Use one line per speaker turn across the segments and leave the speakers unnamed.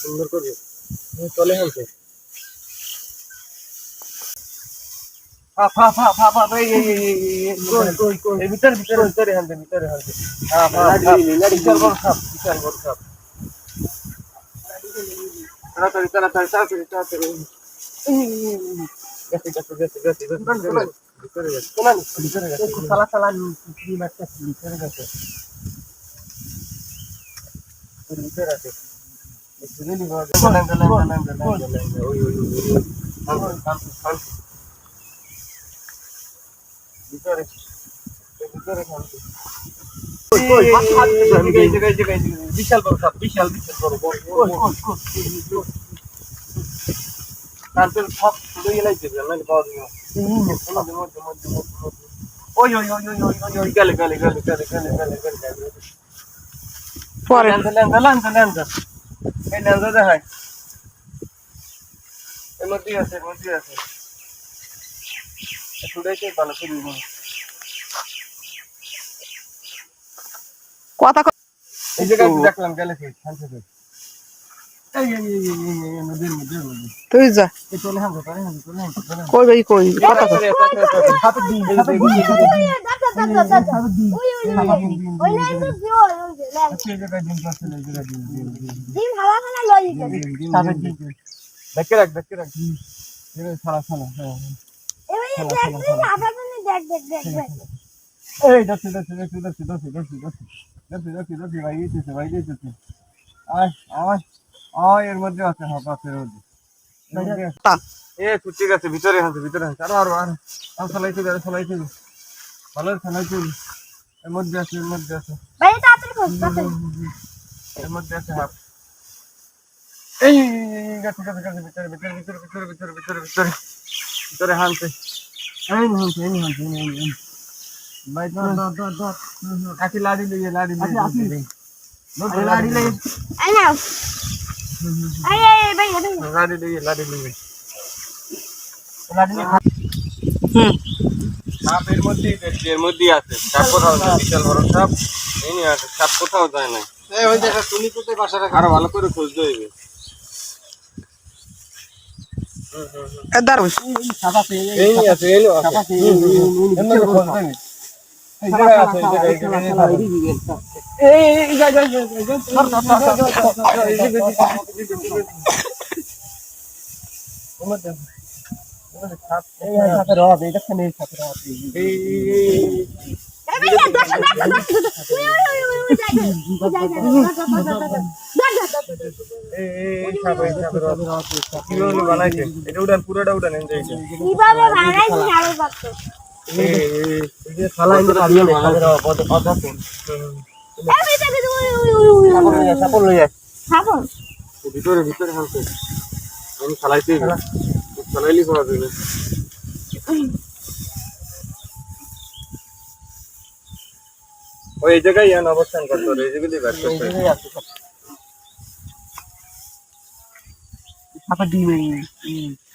সুন্দর করতে চলে হালতে ভিতরে ভিতরে ভিতরে ভিতরে গেছে সালা সালা ভিতরে গেছে বিশাল বড় সাপ বিশাল বিশাল বড় তারপর সব লইয়ে লাইছে নাকি পাওয়া যাবে ওই ওই ওই ওই ওই ওই গেলে গেলে গেলে গেলে গেলে গেলে গেলে
পরে
দেখায় মধ্যে আছে মধ্যে আছে ভালো
কথা
এই জায়গা দেখলাম গেলে
কই কই কথা কই
হাতে দিন হাতে দিন এই জায়গায় দিন পাচ্ছে এই জায়গায় দিন দিন দিন দেখে রাখ দেখে রাখ এই ছাড়া ছাড়া হ্যাঁ এই দছি দছি দছি দছি দছি দছি দছি দছি দছি দছি ভাই দিতেছে ভাই দিতেছে আয় আয় আয় এর মধ্যে আছে হ্যাঁ পাশের মধ্যে এর মধ্যে আছে।
তা,
এ কুচি গেছে ভিতরে আছে ভিতরে আছে আরও আরও আরও আরও চালাইতে আরও চালাইতে ভালো চালাইতে এর মধ্যে আছে এর মধ্যে আছে এর মধ্যে আছে হাফ এই গেছে গেছে গেছে ভিতরে ভিতরে ভিতরে ভিতরে ভিতরে ভিতরে ভিতরে ভিতরে হানতে এই হানতে এই হানতে এই এই ভাই দর দর দর দর আকি লাড়ি লইয়ে লাড়ি লইয়ে আকি লাড়ি লইয়ে লাড়ি লইয়ে লাড়ি লইয়ে লাড়ি লইয়ে
হুম
সাপ এর মধ্যেই দেখছি এর মধ্যেই আছে সাপ কোথাও যায় বিশাল বড় সাপ এই নিয়ে আছে সাপ কোথাও যায় না ওই দেখা তুমি কোথায় আরও ভালো করে খুঁজতে হইবে এই বানাইছে এটা উঠান পুরোটা
উঠান
ভিতরে ভিতরে আমি খালাইতে চালাইতে চালাইলি পাওয়া যাবে ওই এই জায়গায় ইয়ান অবস্থান করতে এই জায়গায় ব্যাট করতে হবে
বেটা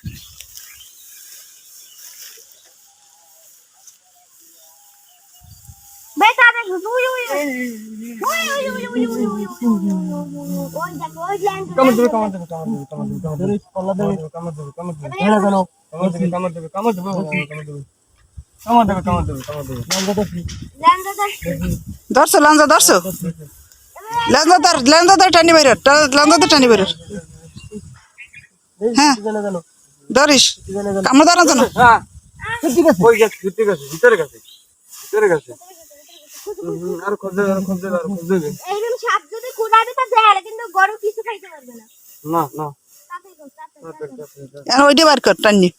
কামড় দেবে কামড় দেবে কামড় দেবে কামড় দেবে কামড় দেবে
টানি বাইরে ল্যাংদা ধর টানি বাইরে হ্যাঁ ধরিস কামড় ধরার
জন্য ঠিক আছে ওই গেছে ভিতরে গেছে ভিতরে গেছে আর খোঁজে আর খোঁজে আর খোঁজে
এইরকম সাপ যদি কুড়াবে তা দেয় কিন্তু গরু কিছু খাইতে পারবে না।
না না।
তাতে গো, তাতে, তাতে।
ওইটা বার কর টানি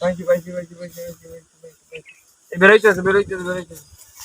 পাইছি পাইছি পাইছি